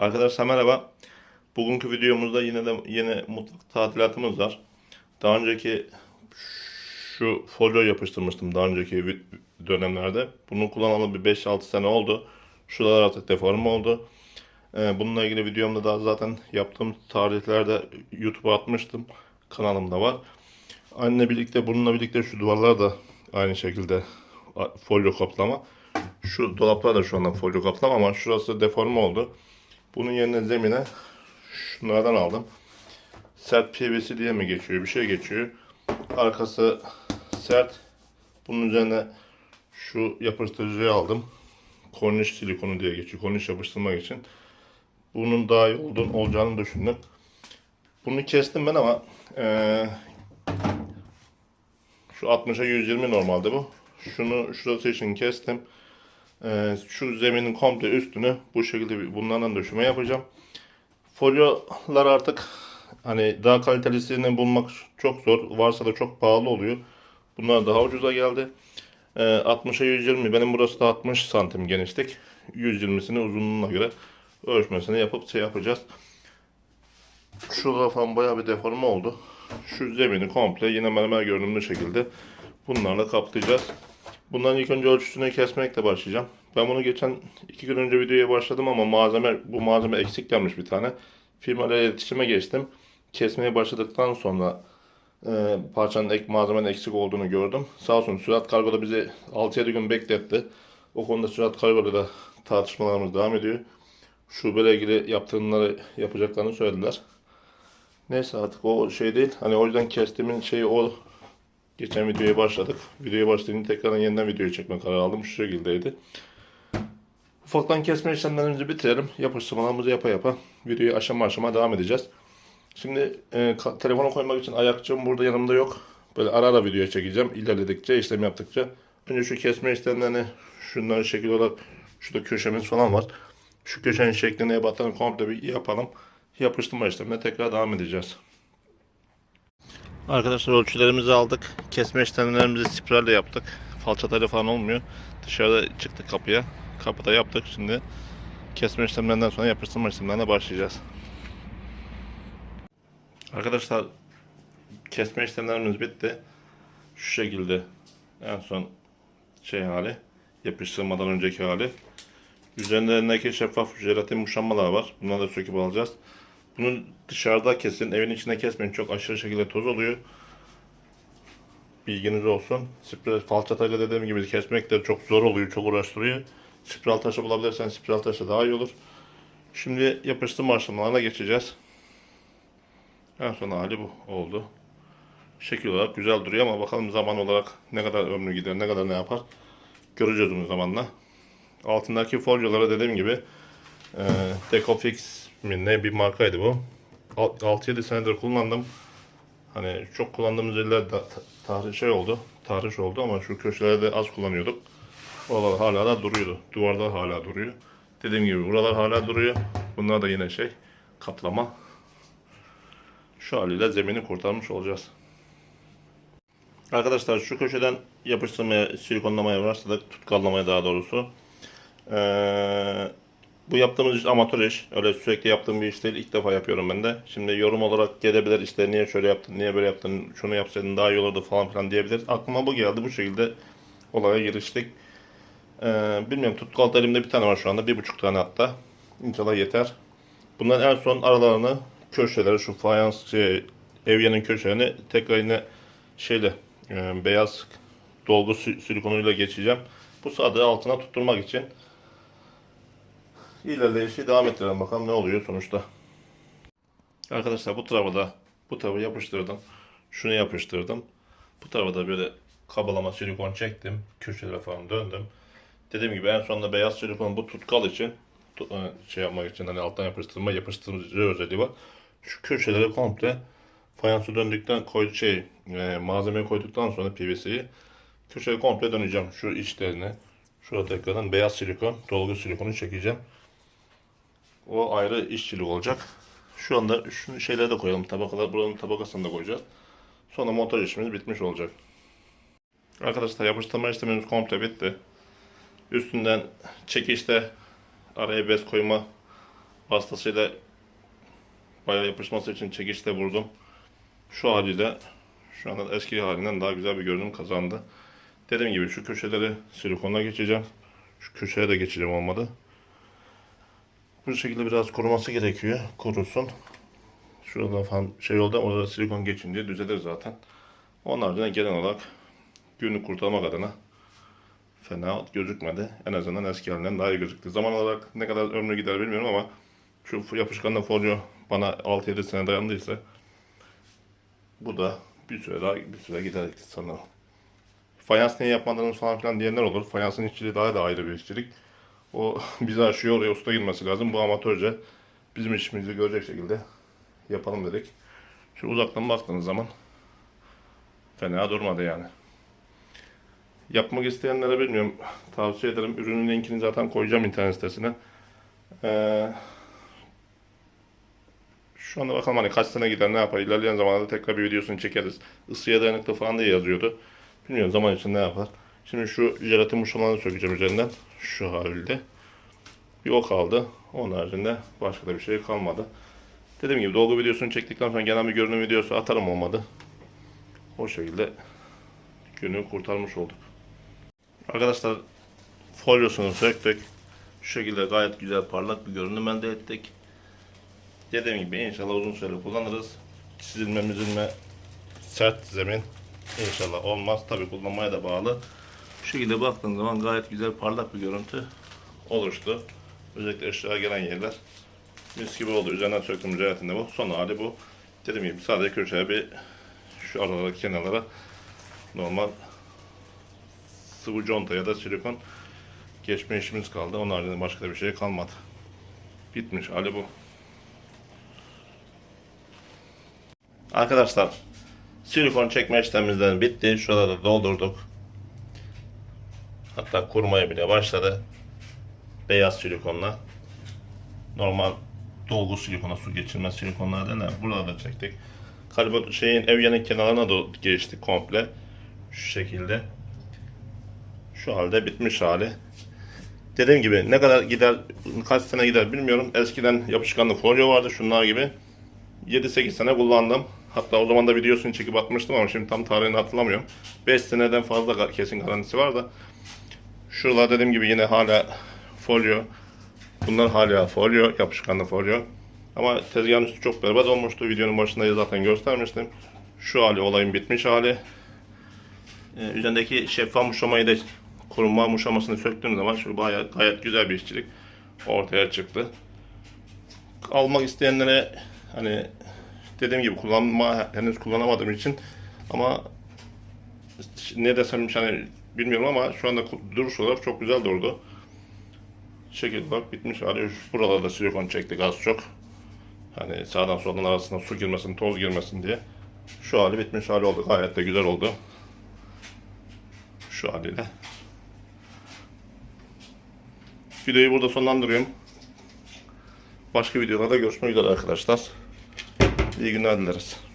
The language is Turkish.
Arkadaşlar merhaba. Bugünkü videomuzda yine de yine mutfak tadilatımız var. Daha önceki şu folyo yapıştırmıştım daha önceki dönemlerde. Bunu kullanalı bir 5-6 sene oldu. Şuralar artık deforme oldu. Ee, bununla ilgili videomda da zaten yaptığım tarihlerde YouTube'a atmıştım. Kanalımda var. Aynı birlikte bununla birlikte şu duvarlar da aynı şekilde folyo kaplama. Şu dolaplar da şu anda folyo kaplama ama şurası deforme oldu. Bunun yerine zemine şunlardan aldım. Sert PVC diye mi geçiyor? Bir şey geçiyor. Arkası sert. Bunun üzerine şu yapıştırıcıyı aldım. Korniş silikonu diye geçiyor. Korniş yapıştırmak için. Bunun daha iyi olduğunu, olacağını düşündüm. Bunu kestim ben ama eee, şu 60'a 120 normalde bu. Şunu şurası için kestim. Ee, şu zeminin komple üstünü bu şekilde bunlardan döşeme yapacağım. Folyolar artık hani daha kalitelisini bulmak çok zor. Varsa da çok pahalı oluyor. Bunlar daha ucuza geldi. Ee, 60'a 120. Benim burası da 60 santim genişlik. 120'sini uzunluğuna göre ölçmesini yapıp şey yapacağız. Şurada falan bayağı bir deforme oldu. Şu zemini komple yine mermer görünümlü şekilde bunlarla kaplayacağız. Bundan ilk önce ölçüsünü kesmekle başlayacağım. Ben bunu geçen iki gün önce videoya başladım ama malzeme bu malzeme eksik gelmiş bir tane. Firmayla iletişime geçtim. Kesmeye başladıktan sonra e, parçanın ek malzemenin eksik olduğunu gördüm. Sağ olsun Sürat Kargo'da bizi 6-7 gün bekletti. O konuda Sürat Kargo'da da tartışmalarımız devam ediyor. Şubeyle ilgili yaptığınları yapacaklarını söylediler. Neyse artık o şey değil. Hani o yüzden kestiğimin şeyi o Geçen videoya başladık. Videoya başlayınca tekrardan yeniden videoyu çekme kararı aldım. Şu şekildeydi. Ufaktan kesme işlemlerimizi bitirelim. Yapıştırmalarımızı yapa yapa videoyu aşama aşama devam edeceğiz. Şimdi e, telefona koymak için ayakçığım burada yanımda yok. Böyle ara ara videoya çekeceğim. İlerledikçe, işlem yaptıkça. Önce şu kesme işlemlerini şunları şekil olarak şurada köşemiz falan var. Şu köşenin şekline ebatlarını komple bir yapalım. Yapıştırma işlemine tekrar devam edeceğiz. Arkadaşlar ölçülerimizi aldık. Kesme işlemlerimizi spiralle yaptık. Falçatayla falan olmuyor. Dışarıda çıktık kapıya. Kapıda yaptık. Şimdi kesme işlemlerinden sonra yapıştırma işlemlerine başlayacağız. Arkadaşlar kesme işlemlerimiz bitti. Şu şekilde en son şey hali yapıştırmadan önceki hali. Üzerlerindeki şeffaf jelatin muşambalar var. Bunları da söküp alacağız. Bunu dışarıda kesin, evin içinde kesmeyin. Çok aşırı şekilde toz oluyor. Bilginiz olsun. Spiral falçatayla dediğim gibi kesmek de çok zor oluyor, çok uğraştırıyor. Spiral taşı bulabilirsen spiral taşı daha iyi olur. Şimdi yapıştırma aşamalarına geçeceğiz. En son hali bu oldu. Şekil olarak güzel duruyor ama bakalım zaman olarak ne kadar ömrü gider, ne kadar ne yapar. Göreceğiz bunu zamanla. Altındaki folyolara dediğim gibi e, Decofix ne bir markaydı bu. Al- 6-7 senedir kullandım. Hani çok kullandığımız yerler da şey oldu. Tarih oldu ama şu köşelerde az kullanıyorduk. Oralar hala da duruyordu. Duvarda hala duruyor. Dediğim gibi buralar hala duruyor. Bunlar da yine şey kaplama. Şu haliyle zemini kurtarmış olacağız. Arkadaşlar şu köşeden yapıştırmaya, silikonlamaya başladık. Tutkallamaya daha doğrusu. Ee, bu yaptığımız iş amatör iş. Öyle sürekli yaptığım bir iş değil. İlk defa yapıyorum ben de. Şimdi yorum olarak gelebilir işte niye şöyle yaptın, niye böyle yaptın, şunu yapsaydın daha iyi olurdu falan filan diyebilir. Aklıma bu geldi. Bu şekilde olaya giriştik. Ee, bilmiyorum tutkal elimde bir tane var şu anda. Bir buçuk tane hatta. İnşallah yeter. Bunların en son aralarını köşeleri şu fayans şey, evyenin köşelerini tekrar yine şeyle e, beyaz dolgu sil- silikonuyla geçeceğim. Bu sadığı altına tutturmak için ilerleyişi devam ettirelim bakalım ne oluyor sonuçta. Arkadaşlar bu tarafa da bu tarafa yapıştırdım. Şunu yapıştırdım. Bu tarafa da böyle kabalama silikon çektim. Köşelere falan döndüm. Dediğim gibi en sonunda beyaz silikon bu tutkal için e, şey yapmak için hani alttan yapıştırma yapıştırıcı özelliği var. Şu köşeleri komple fayansı döndükten koy şey e, malzemeyi koyduktan sonra PVC'yi köşeyi komple döneceğim şu içlerini. Şurada tekrardan beyaz silikon, dolgu silikonu çekeceğim. O ayrı işçilik olacak. Şu anda şu şeyleri de koyalım. Tabakalar buranın tabakasını da koyacağız. Sonra montaj işimiz bitmiş olacak. Arkadaşlar yapıştırma işlemimiz komple bitti. Üstünden çekişte araya bez koyma vasıtasıyla bayağı yapışması için çekiçle vurdum. Şu haliyle şu anda eski halinden daha güzel bir görünüm kazandı. Dediğim gibi şu köşeleri silikonla geçeceğim. Şu köşeye de geçeceğim olmadı. Bu şekilde biraz kuruması gerekiyor. Kurusun. Şurada falan şey oldu. Orada silikon geçince düzelir zaten. Onun haricinde genel olarak günü kurtarmak adına fena gözükmedi. En azından eski halinden daha iyi gözüktü. Zaman olarak ne kadar ömrü gider bilmiyorum ama şu yapışkanlı folyo bana 6-7 sene dayandıysa bu da bir süre daha bir süre gider sanırım. Fayans niye yapmadınız falan filan diyenler olur. Fayansın işçiliği daha da ayrı bir işçilik. O bizi aşıyor oraya usta girmesi lazım. Bu amatörce bizim işimizi görecek şekilde yapalım dedik. Şu uzaktan baktığınız zaman fena durmadı yani. Yapmak isteyenlere bilmiyorum. Tavsiye ederim. Ürünün linkini zaten koyacağım internet sitesine. Ee, şu anda bakalım hani kaç sene gider ne yapar. İlerleyen zamanlarda tekrar bir videosunu çekeriz. Isıya dayanıklı falan diye yazıyordu. Bilmiyorum zaman için ne yapar. Şimdi şu jelatin muşalarını sökeceğim üzerinden. Şu halde. Bir o kaldı. Onun haricinde başka da bir şey kalmadı. Dediğim gibi dolgu videosunu çektikten sonra genel bir görünüm videosu atarım olmadı. O şekilde günü kurtarmış olduk. Arkadaşlar folyosunu söktük. Şu şekilde gayet güzel parlak bir görünüm elde ettik. Dediğim gibi inşallah uzun süre kullanırız. Çizilme müzilme sert zemin inşallah olmaz. Tabi kullanmaya da bağlı. Şu şekilde baktığım zaman gayet güzel parlak bir görüntü oluştu. Özellikle ışığa gelen yerler mis gibi oldu. Üzerinden söktüm jelatinde bu. Son hali bu. Dediğim gibi sadece köşeye bir şu aralara kenarlara normal sıvı conta ya da silikon geçme işimiz kaldı. Onun haricinde başka da bir şey kalmadı. Bitmiş hali bu. Arkadaşlar silikon çekme işlemimizden bitti. Şurada da doldurduk. Hatta kurmaya bile başladı. Beyaz silikonla. Normal dolgu silikona su geçirme silikonlar derler. Burada da çektik. Karbon şeyin evyenin kenarına da geçtik komple. Şu şekilde. Şu halde bitmiş hali. Dediğim gibi ne kadar gider, kaç sene gider bilmiyorum. Eskiden yapışkanlı folyo vardı şunlar gibi. 7-8 sene kullandım. Hatta o zaman da videosunu çekip atmıştım ama şimdi tam tarihini hatırlamıyorum. 5 seneden fazla kesin garantisi var da. Şuralar dediğim gibi yine hala folyo. Bunlar hala folyo, yapışkanlı folyo. Ama tezgahın üstü çok berbat olmuştu. Videonun başında zaten göstermiştim. Şu hali olayın bitmiş hali. Ee, üzerindeki şeffaf muşamayı da korunma muşamasını söktüğüm zaman şu bayağı gayet güzel bir işçilik ortaya çıktı. Almak isteyenlere hani dediğim gibi kullanma henüz kullanamadığım için ama ne desem hani bilmiyorum ama şu anda duruş olarak çok güzel durdu. Şekil olarak bitmiş hali. Buralarda silikon çektik az çok. Hani sağdan soldan arasına su girmesin, toz girmesin diye. Şu hali bitmiş hali oldu. Gayet de güzel oldu. Şu haliyle. Videoyu burada sonlandırıyorum. Başka videolarda görüşmek üzere arkadaşlar. İyi günler dileriz.